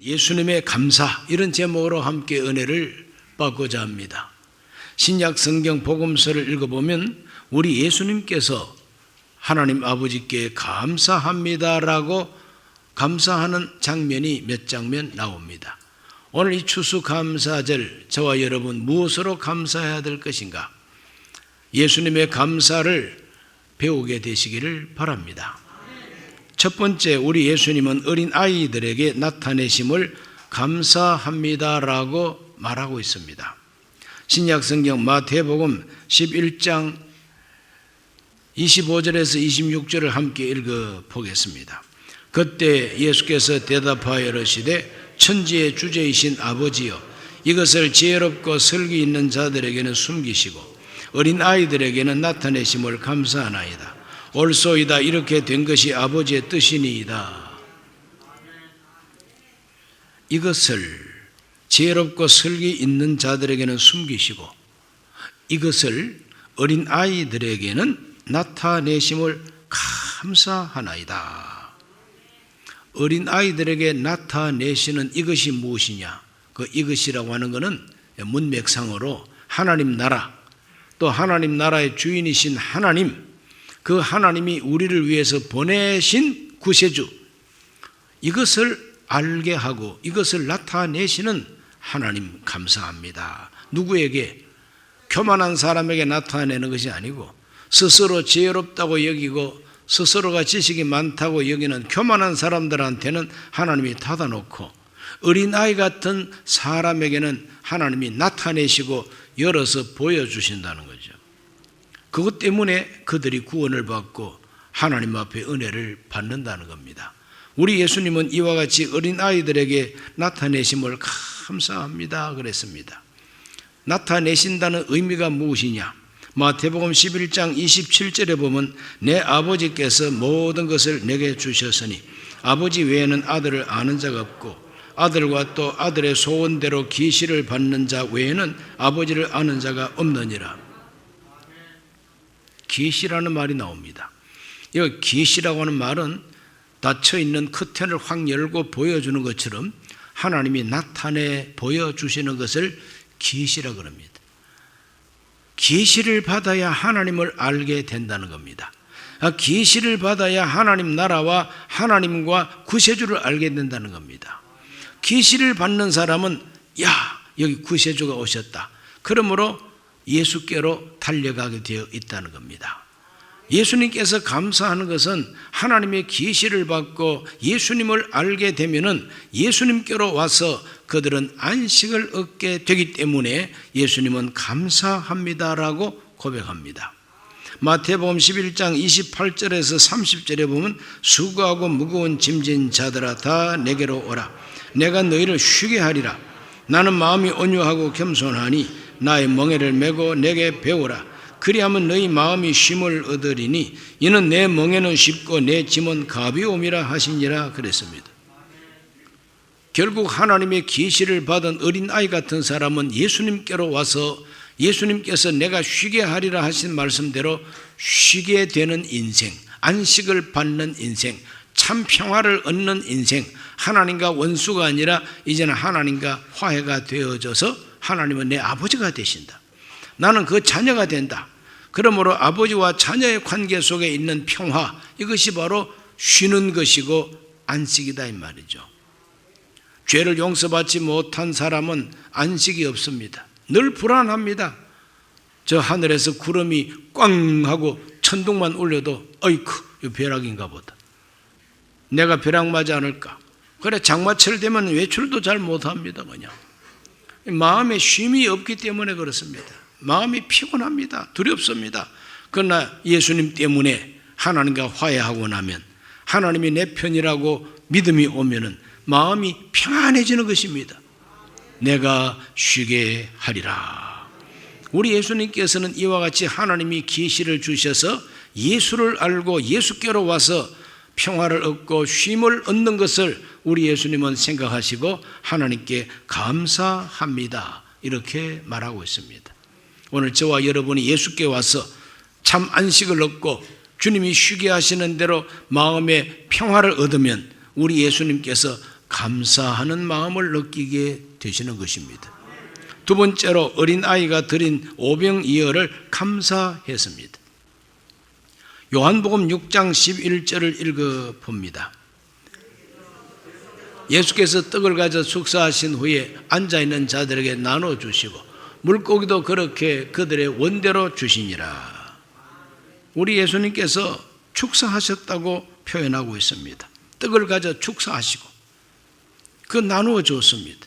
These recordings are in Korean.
예수님의 감사 이런 제목으로 함께 은혜를 받고자 합니다. 신약 성경 복음서를 읽어보면 우리 예수님께서 하나님 아버지께 감사합니다라고 감사하는 장면이 몇 장면 나옵니다. 오늘 이 추수 감사절 저와 여러분 무엇으로 감사해야 될 것인가? 예수님의 감사를 배우게 되시기를 바랍니다. 첫 번째, 우리 예수님은 어린 아이들에게 나타내심을 감사합니다라고 말하고 있습니다. 신약 성경 마태복음 11장 25절에서 26절을 함께 읽어 보겠습니다. 그때 예수께서 대답하여 이르시되 천지의 주제이신 아버지여 이것을 지혜롭고 설기 있는 자들에게는 숨기시고 어린 아이들에게는 나타내심을 감사하나이다. 옳소이다 이렇게 된 것이 아버지의 뜻이니이다. 이것을 지혜롭고 설기 있는 자들에게는 숨기시고 이것을 어린 아이들에게는 나타내심을 감사하나이다. 어린 아이들에게 나타내시는 이것이 무엇이냐? 그 이것이라고 하는 것은 문맥상으로 하나님 나라 또 하나님 나라의 주인이신 하나님 그 하나님이 우리를 위해서 보내신 구세주 이것을 알게 하고 이것을 나타내시는 하나님 감사합니다. 누구에게 교만한 사람에게 나타내는 것이 아니고 스스로 지혜롭다고 여기고 스스로가 지식이 많다고 여기는 교만한 사람들한테는 하나님이 닫아놓고 어린아이 같은 사람에게는 하나님이 나타내시고 열어서 보여주신다는 거죠. 그것 때문에 그들이 구원을 받고 하나님 앞에 은혜를 받는다는 겁니다. 우리 예수님은 이와 같이 어린 아이들에게 나타내심을 감사합니다 그랬습니다. 나타내신다는 의미가 무엇이냐? 마태복음 11장 27절에 보면 내 아버지께서 모든 것을 내게 주셨으니 아버지 외에는 아들을 아는 자가 없고 아들과 또 아들의 소원대로 기시를 받는 자 외에는 아버지를 아는 자가 없느니라. 기시라는 말이 나옵니다. 이 기시라고 하는 말은 닫혀 있는 커튼을 확 열고 보여주는 것처럼 하나님이 나타내 보여주시는 것을 기시라 그럽니다. 계시를 받아야 하나님을 알게 된다는 겁니다. 계시를 받아야 하나님 나라와 하나님과 구세주를 알게 된다는 겁니다. 계시를 받는 사람은 야 여기 구세주가 오셨다. 그러므로 예수께로 달려가게 되어 있다는 겁니다. 예수님께서 감사하는 것은 하나님의 계시를 받고 예수님을 알게 되면은 예수님께로 와서 그들은 안식을 얻게 되기 때문에 예수님은 감사합니다라고 고백합니다. 마태복음 11장 28절에서 30절에 보면 수고하고 무거운 짐진 자들아 다 내게로 오라 내가 너희를 쉬게 하리라 나는 마음이 온유하고 겸손하니 나의 멍에를 메고 내게 배우라 그리하면 너희 마음이 쉼을 얻으리니 이는 내 멍에는 쉽고 내 짐은 가벼움이라 하시니라 그랬습니다. 결국 하나님의 계시를 받은 어린 아이 같은 사람은 예수님께로 와서 예수님께서 내가 쉬게 하리라 하신 말씀대로 쉬게 되는 인생, 안식을 받는 인생, 참 평화를 얻는 인생, 하나님과 원수가 아니라 이제는 하나님과 화해가 되어져서 하나님은 내 아버지가 되신다. 나는 그 자녀가 된다. 그러므로 아버지와 자녀의 관계 속에 있는 평화, 이것이 바로 쉬는 것이고 안식이다 이 말이죠. 죄를 용서받지 못한 사람은 안식이 없습니다. 늘 불안합니다. 저 하늘에서 구름이 꽝 하고 천둥만 울려도 어이쿠 이 벼락인가 보다. 내가 벼락 맞지 않을까? 그래 장마철 되면 외출도 잘 못합니다 그냥. 마음에 쉼이 없기 때문에 그렇습니다. 마음이 피곤합니다. 두렵습니다. 그러나 예수님 때문에 하나님과 화해하고 나면 하나님이 내 편이라고 믿음이 오면은 마음이 평안해지는 것입니다. 내가 쉬게 하리라. 우리 예수님께서는 이와 같이 하나님이 계시를 주셔서 예수를 알고 예수께로 와서 평화를 얻고 쉼을 얻는 것을 우리 예수님은 생각하시고 하나님께 감사합니다. 이렇게 말하고 있습니다. 오늘 저와 여러분이 예수께 와서 참 안식을 얻고 주님이 쉬게 하시는 대로 마음의 평화를 얻으면 우리 예수님께서 감사하는 마음을 느끼게 되시는 것입니다. 두 번째로 어린 아이가 드린 오병이어를 감사했습니다. 요한복음 6장 11절을 읽어 봅니다. 예수께서 떡을 가져 축사하신 후에 앉아 있는 자들에게 나눠 주시고 물고기도 그렇게 그들의 원대로 주시니라. 우리 예수님께서 축사하셨다고 표현하고 있습니다. 떡을 가져 축사하시고 그 나누어 줬습니다.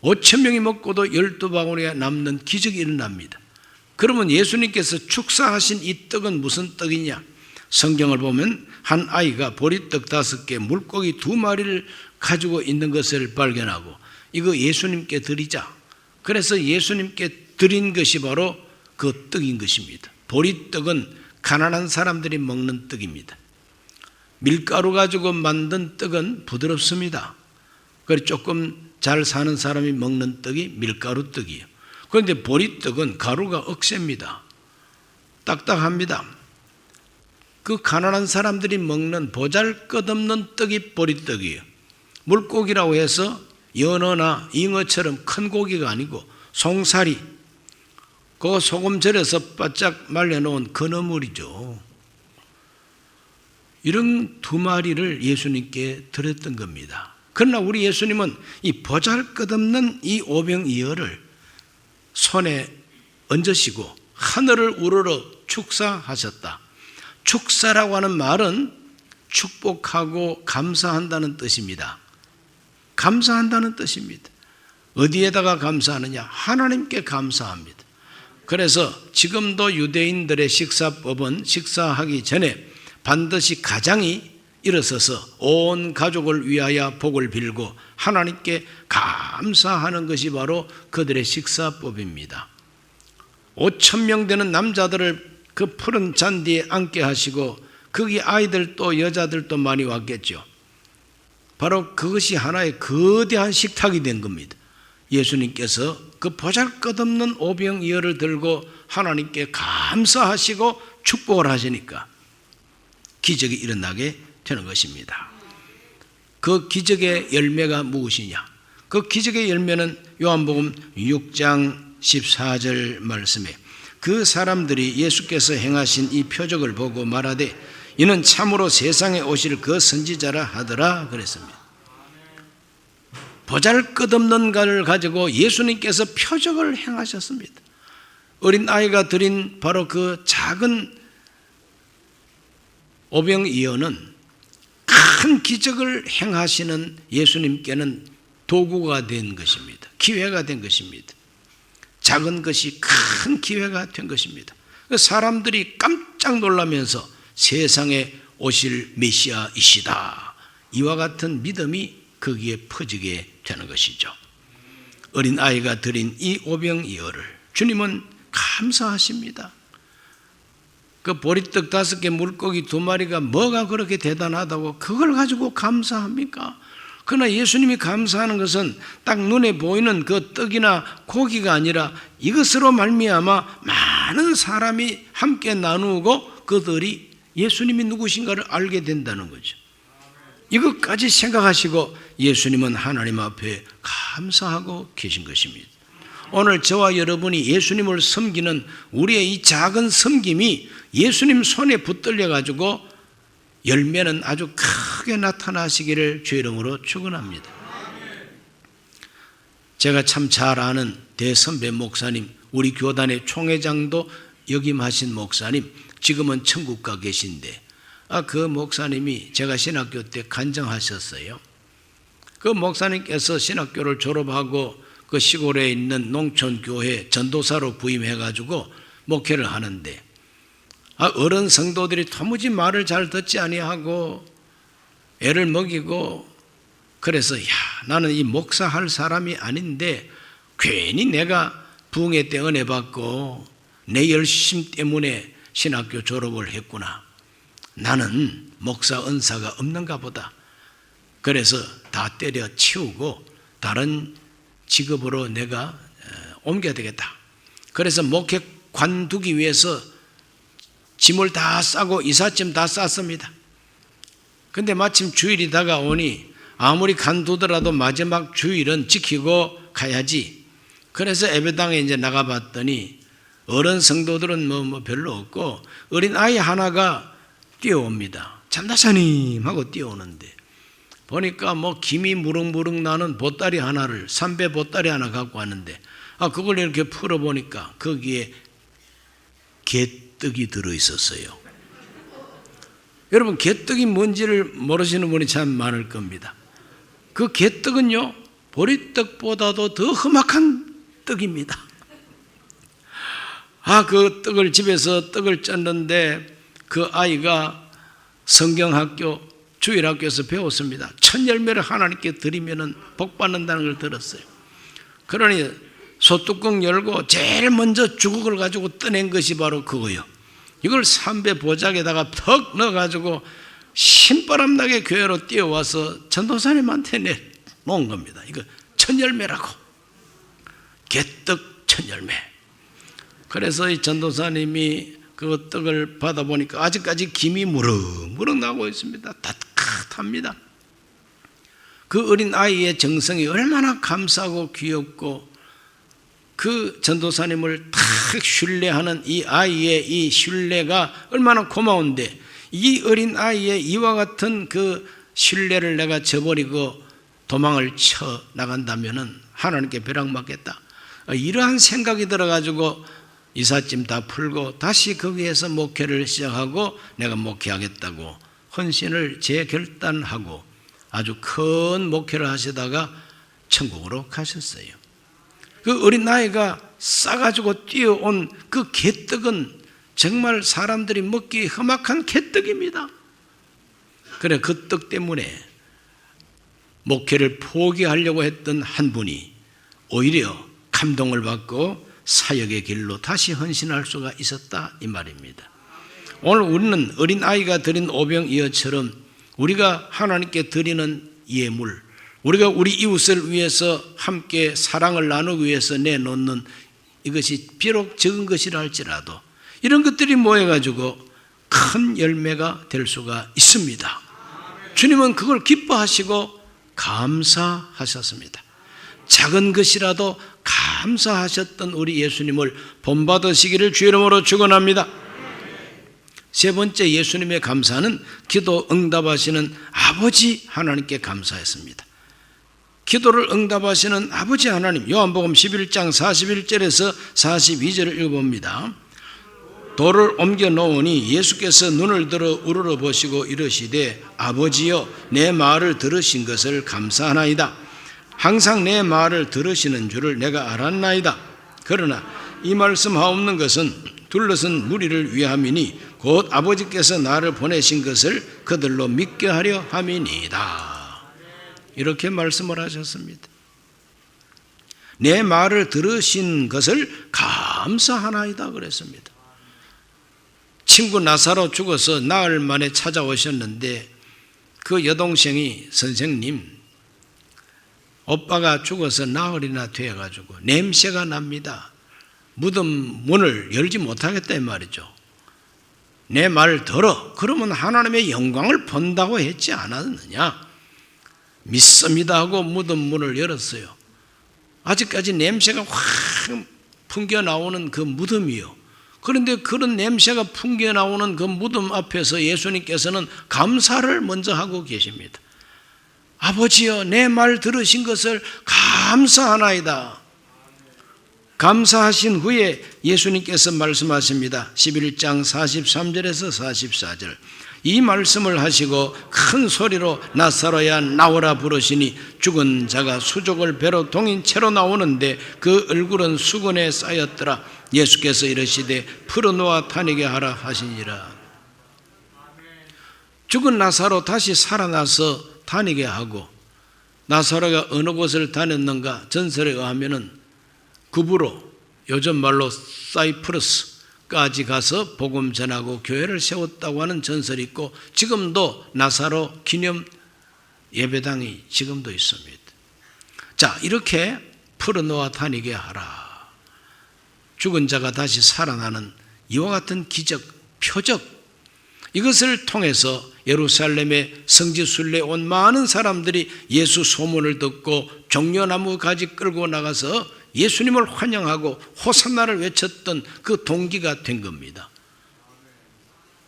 5천 명이 먹고도 열두 방울이 남는 기적이 일어납니다. 그러면 예수님께서 축사하신 이 떡은 무슨 떡이냐? 성경을 보면 한 아이가 보리떡 다섯 개, 물고기 두 마리를 가지고 있는 것을 발견하고 이거 예수님께 드리자. 그래서 예수님께 드린 것이 바로 그 떡인 것입니다. 보리떡은 가난한 사람들이 먹는 떡입니다. 밀가루 가지고 만든 떡은 부드럽습니다. 그래 조금 잘 사는 사람이 먹는 떡이 밀가루 떡이에요. 그런데 보리떡은 가루가 억셉니다. 딱딱합니다. 그 가난한 사람들이 먹는 보잘 것 없는 떡이 보리떡이에요. 물고기라고 해서 연어나 잉어처럼 큰 고기가 아니고 송사리, 그 소금 절여서 바짝 말려놓은 건어물이죠. 이런 두 마리를 예수님께 드렸던 겁니다. 그러나 우리 예수님은 이 보잘 것 없는 이 오병이어를 손에 얹으시고 하늘을 우러러 축사하셨다. 축사라고 하는 말은 축복하고 감사한다는 뜻입니다. 감사한다는 뜻입니다. 어디에다가 감사하느냐? 하나님께 감사합니다. 그래서 지금도 유대인들의 식사법은 식사하기 전에 반드시 가장이 일어서서 온 가족을 위하여 복을 빌고 하나님께 감사하는 것이 바로 그들의 식사법입니다. 5천 명 되는 남자들을 그 푸른 잔디에 앉게 하시고 거기 아이들도 여자들도 많이 왔겠죠. 바로 그것이 하나의 거대한 식탁이 된 겁니다. 예수님께서 그 보잘것없는 오병이어를 들고 하나님께 감사하시고 축복을 하시니까 기적이 일어나게 되는 것입니다. 그 기적의 열매가 무엇이냐? 그 기적의 열매는 요한복음 6장 14절 말씀에 그 사람들이 예수께서 행하신 이 표적을 보고 말하되 이는 참으로 세상에 오실 그 선지자라 하더라 그랬습니다. 보잘 것 없는 가를 가지고 예수님께서 표적을 행하셨습니다. 어린 아이가 드린 바로 그 작은 오병이어는 큰 기적을 행하시는 예수님께는 도구가 된 것입니다. 기회가 된 것입니다. 작은 것이 큰 기회가 된 것입니다. 사람들이 깜짝 놀라면서 세상에 오실 메시아이시다. 이와 같은 믿음이 거기에 퍼지게 되는 것이죠. 어린 아이가 드린 이 오병이어를 주님은 감사하십니다. 그 보리떡 다섯 개 물고기 두 마리가 뭐가 그렇게 대단하다고 그걸 가지고 감사합니까? 그러나 예수님이 감사하는 것은 딱 눈에 보이는 그 떡이나 고기가 아니라 이것으로 말미암아 많은 사람이 함께 나누고 그들이 예수님이 누구신가를 알게 된다는 거죠. 이것까지 생각하시고 예수님은 하나님 앞에 감사하고 계신 것입니다. 오늘 저와 여러분이 예수님을 섬기는 우리의 이 작은 섬김이 예수님 손에 붙들려 가지고 열매는 아주 크게 나타나시기를 주 이름으로 축원합니다. 제가 참 잘 아는 대선배 목사님, 우리 교단의 총회장도 역임하신 목사님, 지금은 천국 가 계신데, 아, 그 목사님이 제가 신학교 때 간증하셨어요. 그 목사님께서 신학교를 졸업하고 그 시골에 있는 농촌교회 전도사로 부임해가지고 목회를 하는데, 아, 어른 성도들이 도무지 말을 잘 듣지 아니하고 애를 먹이고 그래서 야 나는 이 목사할 사람이 아닌데 괜히 내가 부흥회 때 은혜 받고 내 열심 때문에 신학교 졸업을 했구나. 나는 목사 은사가 없는가 보다. 그래서 다 때려 치우고 다른 직업으로 내가 옮겨야 되겠다. 그래서 목회 관두기 위해서 짐을 다 싸고 이삿짐 다 쌌습니다. 근데 마침 주일이 다가오니 아무리 간두더라도 마지막 주일은 지키고 가야지. 그래서 예배당에 이제 나가봤더니 어른 성도들은 뭐, 뭐 별로 없고 어린 아이 하나가 뛰어옵니다. 참다사님 하고 뛰어오는데 보니까 뭐 김이 무릉무릉 나는 보따리 하나를 삼배 보따리 하나 갖고 왔는데 아 그걸 이렇게 풀어 보니까 거기에 개 떡이 들어 있었어요. 여러분 개떡이 뭔지를 모르시는 분이 참 많을 겁니다. 그 개떡은요 보리떡보다도 더 험악한 떡입니다. 아 그 떡을 집에서 떡을 쪘는데 그 아이가 성경학교 주일학교에서 배웠습니다. 첫 열매를 하나님께 드리면은 복 받는다는 걸 들었어요. 그러니 소뚜껑 열고 제일 먼저 주걱을 가지고 떠낸 것이 바로 그거요. 이걸 삼배 보자에다가 턱 넣어가지고 신바람 나게 교회로 뛰어와서 전도사님한테 내놓은 겁니다. 이거 첫 열매라고. 개떡 첫 열매. 그래서 이 전도사님이 그 떡을 받아보니까 아직까지 김이 무럭무럭 나고 있습니다. 따뜻합니다. 그 어린 아이의 정성이 얼마나 감사하고 귀엽고 그 전도사님을 탁 신뢰하는 이 아이의 이 신뢰가 얼마나 고마운데 이 어린 아이의 이와 같은 그 신뢰를 내가 저버리고 도망을 쳐 나간다면은 하나님께 벼락 맞겠다. 이러한 생각이 들어가지고 이삿짐 다 풀고 다시 거기에서 목회를 시작하고 내가 목회하겠다고 헌신을 재결단하고 아주 큰 목회를 하시다가 천국으로 가셨어요. 그 어린 나이가 싸가지고 뛰어온 그 개떡은 정말 사람들이 먹기 험악한 개떡입니다. 그래 그 떡 때문에 목회를 포기하려고 했던 한 분이 오히려 감동을 받고 사역의 길로 다시 헌신할 수가 있었다 이 말입니다. 오늘 우리는 어린 아이가 드린 오병이어처럼 우리가 하나님께 드리는 예물, 우리가 우리 이웃을 위해서 함께 사랑을 나누기 위해서 내놓는 이것이 비록 적은 것이라 할지라도 이런 것들이 모여가지고 큰 열매가 될 수가 있습니다. 주님은 그걸 기뻐하시고 감사하셨습니다. 작은 것이라도 감사하셨던 우리 예수님을 본받으시기를 주 이름으로 축원합니다. 세 번째 예수님의 감사는 기도 응답하시는 아버지 하나님께 감사했습니다. 기도를 응답하시는 아버지 하나님 요한복음 11장 41절에서 42절을 읽어봅니다. 돌을 옮겨 놓으니 예수께서 눈을 들어 우러러 보시고 이르시되 아버지여 내 말을 들으신 것을 감사하나이다. 항상 내 말을 들으시는 줄을 내가 알았나이다. 그러나 이 말씀 하옵는 것은 둘러선 무리를 위함이니 곧 아버지께서 나를 보내신 것을 그들로 믿게 하려 함이니이다. 이렇게 말씀을 하셨습니다. 내 말을 들으신 것을 감사하나이다 그랬습니다. 친구 나사로 죽어서 나흘 만에 찾아오셨는데 그 여동생이 선생님 오빠가 죽어서 나흘이나 되어가지고 냄새가 납니다. 무덤 문을 열지 못하겠다 이 말이죠. 내 말 들어. 그러면 하나님의 영광을 본다고 했지 않았느냐? 믿습니다 하고 무덤 문을 열었어요. 아직까지 냄새가 확 풍겨 나오는 그 무덤이요. 그런데 그런 냄새가 풍겨 나오는 그 무덤 앞에서 예수님께서는 감사를 먼저 하고 계십니다. 아버지여 내 말 들으신 것을 감사하나이다. 감사하신 후에 예수님께서 말씀하십니다. 11장 43절에서 44절. 이 말씀을 하시고 큰 소리로 나사로야 나오라 부르시니 죽은 자가 수족을 배로 동인 채로 나오는데 그 얼굴은 수건에 쌓였더라. 예수께서 이르시되 풀어놓아 다니게 하라 하시니라. 죽은 나사로 다시 살아나서 다니게 하고 나사로가 어느 곳을 다녔는가 전설에 의하면은 급으로 요즘 말로 사이프러스 까지 가서 복음 전하고 교회를 세웠다고 하는 전설이 있고 지금도 나사로 기념 예배당이 지금도 있습니다. 자 이렇게 풀어놓아 다니게 하라. 죽은 자가 다시 살아나는 이와 같은 기적, 표적 이것을 통해서 예루살렘의 성지 순례 온 많은 사람들이 예수 소문을 듣고 종려나무 가지 끌고 나가서 예수님을 환영하고 호산나를 외쳤던 그 동기가 된 겁니다.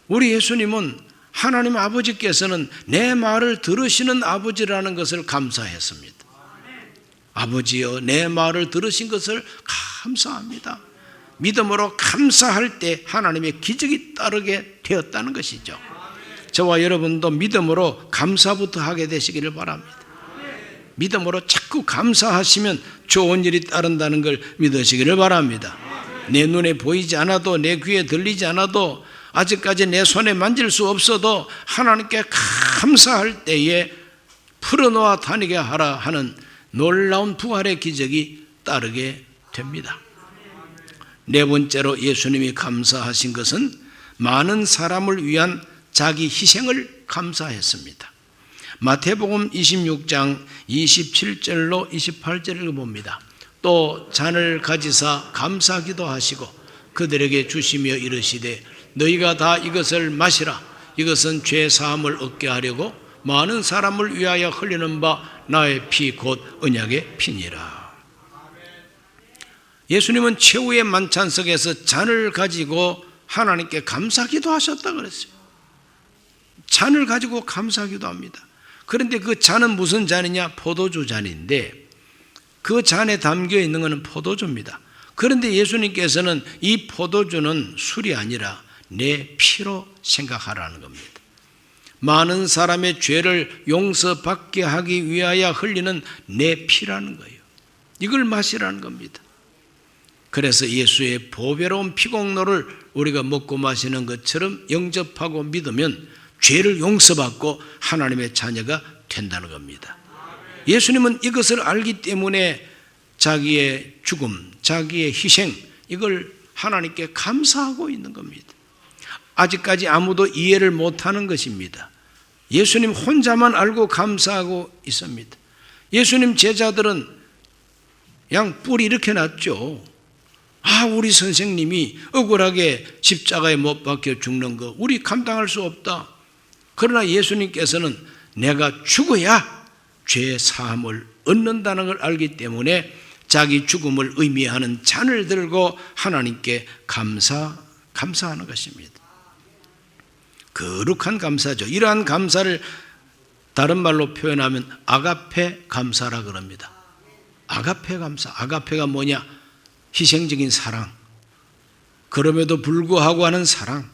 우리 예수님은 하나님 아버지께서는 내 말을 들으시는 아버지라는 것을 감사했습니다. 아버지여 내 말을 들으신 것을 감사합니다. 믿음으로 감사할 때 하나님의 기적이 따르게 되었다는 것이죠. 저와 여러분도 믿음으로 감사부터 하게 되시기를 바랍니다. 믿음으로 자꾸 감사하시면 좋은 일이 따른다는 걸 믿으시기를 바랍니다. 내 눈에 보이지 않아도 내 귀에 들리지 않아도 아직까지 내 손에 만질 수 없어도 하나님께 감사할 때에 풀어놓아 다니게 하라 하는 놀라운 부활의 기적이 따르게 됩니다. 네 번째로 예수님이 감사하신 것은 많은 사람을 위한 자기 희생을 감사했습니다. 마태복음 26장 27절로 28절을 봅니다. 또 잔을 가지사 감사기도 하시고 그들에게 주시며 이르시되 너희가 다 이것을 마시라 이것은 죄 사함을 얻게 하려고 많은 사람을 위하여 흘리는 바 나의 피 곧 언약의 피니라. 예수님은 최후의 만찬석에서 잔을 가지고 하나님께 감사기도 하셨다 그랬어요. 잔을 가지고 감사기도 합니다. 그런데 그 잔은 무슨 잔이냐? 포도주 잔인데 그 잔에 담겨 있는 것은 포도주입니다. 그런데 예수님께서는 이 포도주는 술이 아니라 내 피로 생각하라는 겁니다. 많은 사람의 죄를 용서받게 하기 위하여 흘리는 내 피라는 거예요. 이걸 마시라는 겁니다. 그래서 예수의 보배로운 피공로를 우리가 먹고 마시는 것처럼 영접하고 믿으면 죄를 용서받고 하나님의 자녀가 된다는 겁니다. 예수님은 이것을 알기 때문에 자기의 죽음, 자기의 희생, 이걸 하나님께 감사하고 있는 겁니다. 아직까지 아무도 이해를 못하는 것입니다. 예수님 혼자만 알고 감사하고 있습니다. 예수님 제자들은 양 뿔이 이렇게 났죠. 아, 우리 선생님이 억울하게 십자가에 못 박혀 죽는 거, 우리 감당할 수 없다. 그러나 예수님께서는 내가 죽어야 죄 사함을 얻는다는 걸 알기 때문에 자기 죽음을 의미하는 잔을 들고 하나님께 감사, 감사하는 것입니다. 거룩한 감사죠. 이러한 감사를 다른 말로 표현하면 아가페 감사라 그럽니다. 아가페 감사. 아가페가 뭐냐? 희생적인 사랑. 그럼에도 불구하고 하는 사랑.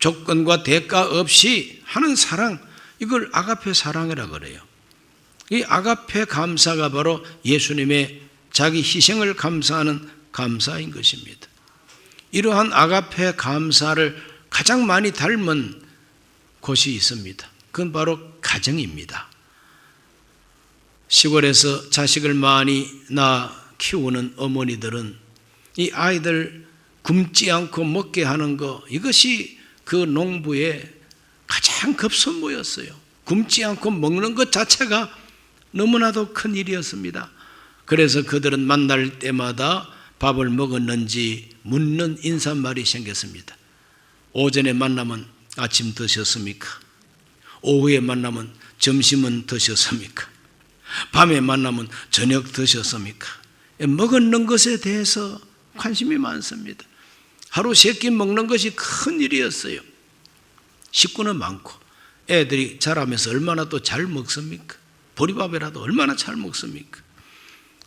조건과 대가 없이 하는 사랑. 이걸 아가페 사랑이라 그래요. 이 아가페 감사가 바로 예수님의 자기 희생을 감사하는 감사인 것입니다. 이러한 아가페 감사를 가장 많이 닮은 곳이 있습니다. 그건 바로 가정입니다. 시골에서 자식을 많이 낳아 키우는 어머니들은 이 아이들 굶지 않고 먹게 하는 거 이것이 그 농부의 가장 급선무였어요. 굶지 않고 먹는 것 자체가 너무나도 큰 일이었습니다. 그래서 그들은 만날 때마다 밥을 먹었는지 묻는 인사말이 생겼습니다. 오전에 만나면 아침 드셨습니까? 오후에 만나면 점심은 드셨습니까? 밤에 만나면 저녁 드셨습니까? 먹는 것에 대해서 관심이 많습니다. 하루 세 끼 먹는 것이 큰 일이었어요. 식구는 많고 애들이 자라면서 얼마나 또 잘 먹습니까? 보리밥이라도 얼마나 잘 먹습니까?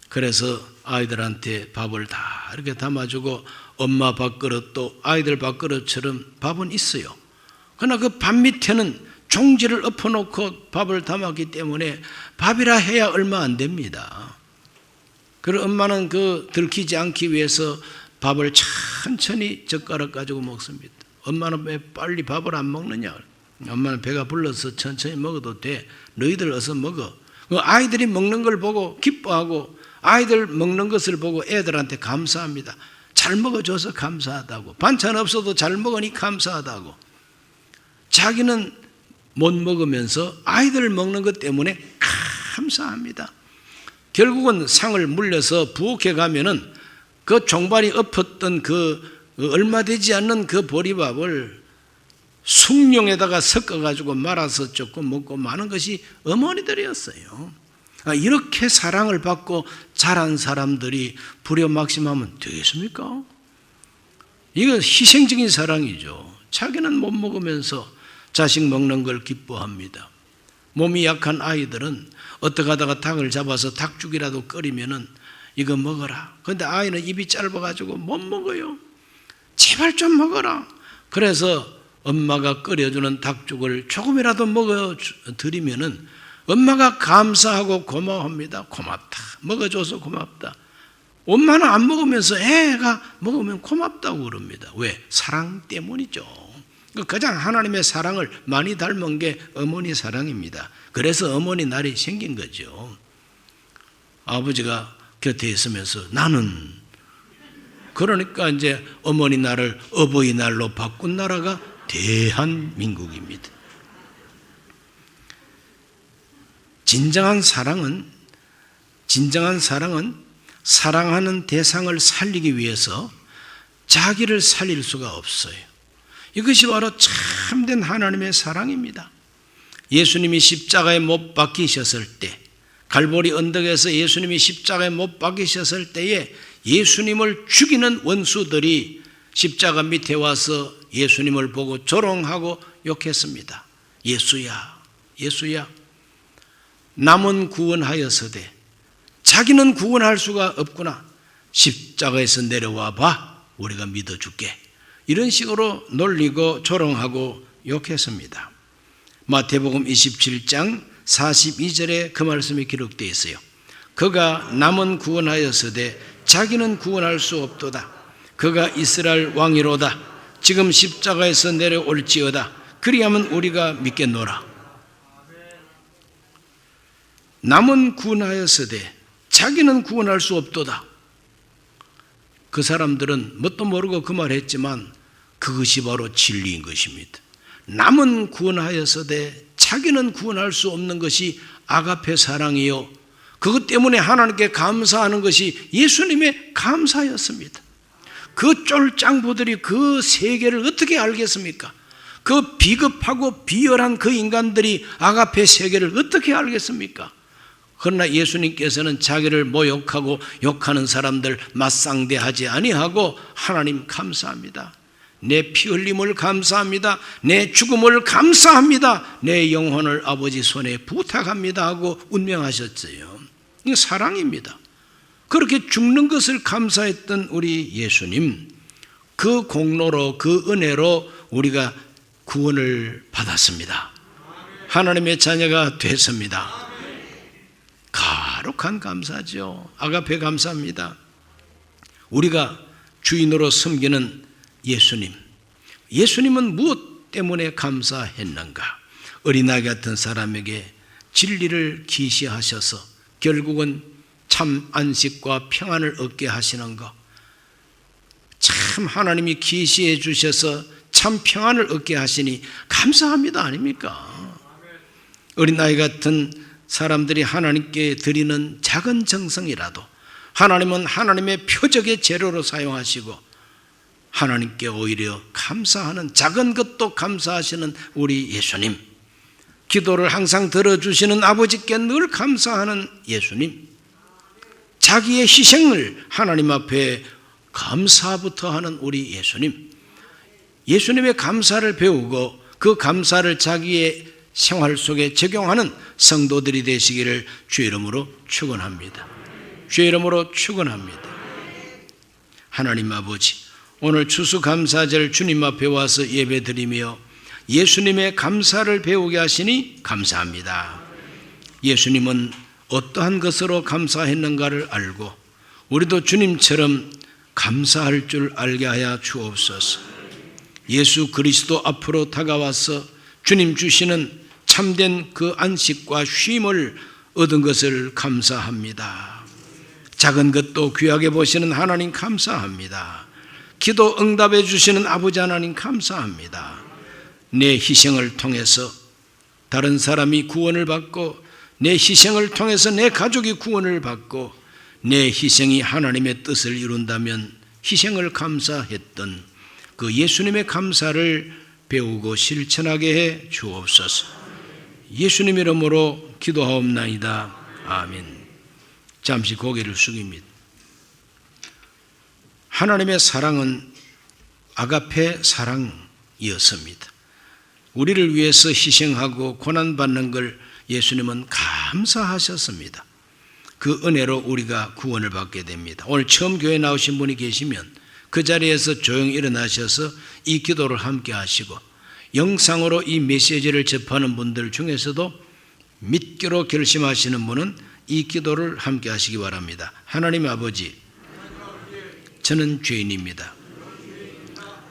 그래서 아이들한테 밥을 다 이렇게 담아주고 엄마 밥그릇도 아이들 밥그릇처럼 밥은 있어요. 그러나 그 밥 밑에는 종지를 엎어놓고 밥을 담았기 때문에 밥이라 해야 얼마 안 됩니다. 그리고 엄마는 그 들키지 않기 위해서 밥을 천천히 젓가락 가지고 먹습니다. 엄마는 왜 빨리 밥을 안 먹느냐? 엄마는 배가 불러서 천천히 먹어도 돼. 너희들 어서 먹어. 그 아이들이 먹는 걸 보고 기뻐하고 아이들 먹는 것을 보고 애들한테 감사합니다. 잘 먹어줘서 감사하다고. 반찬 없어도 잘 먹으니 감사하다고. 자기는 못 먹으면서 아이들 먹는 것 때문에 감사합니다. 결국은 상을 물려서 부엌에 가면은 그 종발이 엎었던 그 얼마 되지 않는 그 보리밥을 숭늉에다가 섞어가지고 말아서 조금 먹고 마는 것이 어머니들이었어요. 아, 이렇게 사랑을 받고 자란 사람들이 불효막심하면 되겠습니까? 이거 희생적인 사랑이죠. 자기는 못 먹으면서 자식 먹는 걸 기뻐합니다. 몸이 약한 아이들은 어떻게 하다가 닭을 잡아서 닭죽이라도 끓이면은 이거 먹어라. 근데 아이는 입이 짧아가지고 못 먹어요. 제발 좀 먹어라. 그래서 엄마가 끓여주는 닭죽을 조금이라도 먹어 드리면은 엄마가 감사하고 고마워합니다. 고맙다. 먹어줘서 고맙다. 엄마는 안 먹으면서 애가 먹으면 고맙다고 그럽니다. 왜? 사랑 때문이죠. 가장 하나님의 사랑을 많이 닮은 게 어머니 사랑입니다. 그래서 어머니 날이 생긴 거죠. 아버지가 곁에 있으면서 나는 그러니까 이제 어머니 날을 어버이날로 바꾼 나라가 대한민국입니다. 진정한 사랑은 진정한 사랑은 사랑하는 대상을 살리기 위해서 자기를 살릴 수가 없어요. 이것이 바로 참된 하나님의 사랑입니다. 예수님이 십자가에 못 박히셨을 때, 갈보리 언덕에서 예수님이 십자가에 못 박히셨을 때에 예수님을 죽이는 원수들이 십자가 밑에 와서 예수님을 보고 조롱하고 욕했습니다. 예수야, 예수야, 남은 구원하여서되 자기는 구원할 수가 없구나. 십자가에서 내려와 봐. 우리가 믿어줄게. 이런 식으로 놀리고 조롱하고 욕했습니다. 마태복음 27장 42절에 그 말씀이 기록되어 있어요. 그가 남은 구원하였으되 자기는 구원할 수 없도다. 그가 이스라엘 왕이로다. 지금 십자가에서 내려올지어다. 그리하면 우리가 믿겠노라. 남은 구원하였으되 자기는 구원할 수 없도다. 그 사람들은 뭣도 모르고 그 말했지만 그것이 바로 진리인 것입니다. 남은 구원하여서되 자기는 구원할 수 없는 것이 아가페 사랑이요. 그것 때문에 하나님께 감사하는 것이 예수님의 감사였습니다. 그 쫄짱부들이 그 세계를 어떻게 알겠습니까? 그 비겁하고 비열한 그 인간들이 아가페 세계를 어떻게 알겠습니까? 그러나 예수님께서는 자기를 모욕하고 욕하는 사람들 맞상대하지 아니하고 하나님 감사합니다. 내 피 흘림을 감사합니다. 내 죽음을 감사합니다. 내 영혼을 아버지 손에 부탁합니다 하고 운명하셨어요. 이 사랑입니다. 그렇게 죽는 것을 감사했던 우리 예수님, 그 공로로 그 은혜로 우리가 구원을 받았습니다. 하나님의 자녀가 됐습니다. 가혹한 감사죠. 아가페 감사합니다. 우리가 주인으로 섬기는 예수님. 예수님은 무엇 때문에 감사했는가? 어린아이 같은 사람에게 진리를 기시하셔서 결국은 참 안식과 평안을 얻게 하시는 것. 참 하나님이 기시해 주셔서 참 평안을 얻게 하시니 감사합니다. 아닙니까? 어린아이 같은 사람들이 하나님께 드리는 작은 정성이라도 하나님은 하나님의 표적의 재료로 사용하시고 하나님께 오히려 감사하는 작은 것도 감사하시는 우리 예수님 기도를 항상 들어주시는 아버지께 늘 감사하는 예수님 자기의 희생을 하나님 앞에 감사부터 하는 우리 예수님 예수님의 감사를 배우고 그 감사를 자기의 생활 속에 적용하는 성도들이 되시기를 주의 이름으로 축원합니다. 주의 이름으로 축원합니다. 하나님 아버지, 오늘 추수감사절 주님 앞에 와서 예배드리며 예수님의 감사를 배우게 하시니 감사합니다. 예수님은 어떠한 것으로 감사했는가를 알고 우리도 주님처럼 감사할 줄 알게 하여 주옵소서. 예수 그리스도 앞으로 다가와서 주님 주시는 참된 그 안식과 쉼을 얻은 것을 감사합니다. 작은 것도 귀하게 보시는 하나님 감사합니다. 기도 응답해 주시는 아버지 하나님 감사합니다. 내 희생을 통해서 다른 사람이 구원을 받고 내 희생을 통해서 내 가족이 구원을 받고 내 희생이 하나님의 뜻을 이룬다면 희생을 감사했던 그 예수님의 감사를 배우고 실천하게 해 주옵소서. 예수님 이름으로 기도하옵나이다. 아멘. 잠시 고개를 숙입니다. 하나님의 사랑은 아가페 사랑이었습니다. 우리를 위해서 희생하고 고난받는 걸 예수님은 감사하셨습니다. 그 은혜로 우리가 구원을 받게 됩니다. 오늘 처음 교회 나오신 분이 계시면 그 자리에서 조용히 일어나셔서 이 기도를 함께 하시고 영상으로 이 메시지를 접하는 분들 중에서도 믿기로 결심하시는 분은 이 기도를 함께 하시기 바랍니다. 하나님 아버지, 저는 죄인입니다.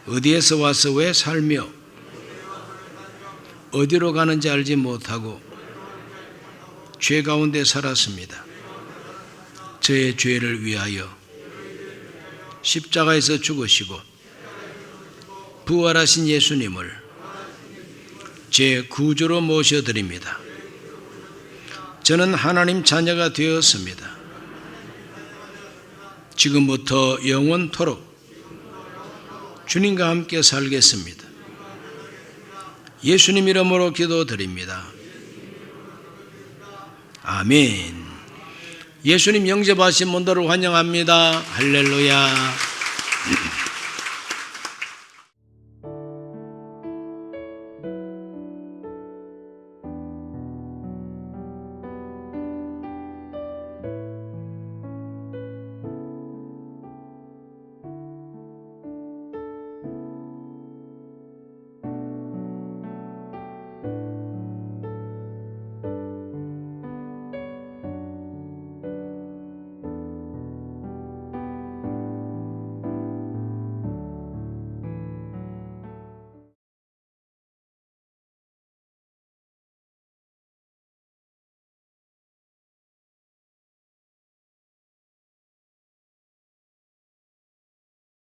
어디에서 와서 왜 살며 어디로 가는지 알지 못하고 죄 가운데 살았습니다. 저의 죄를 위하여 십자가에서 죽으시고 부활하신 예수님을 제 구주로 모셔드립니다. 저는 하나님 자녀가 되었습니다. 지금부터 영원토록 주님과 함께 살겠습니다. 예수님 이름으로 기도드립니다. 아멘. 예수님 영접하신 분들을 환영합니다. 할렐루야.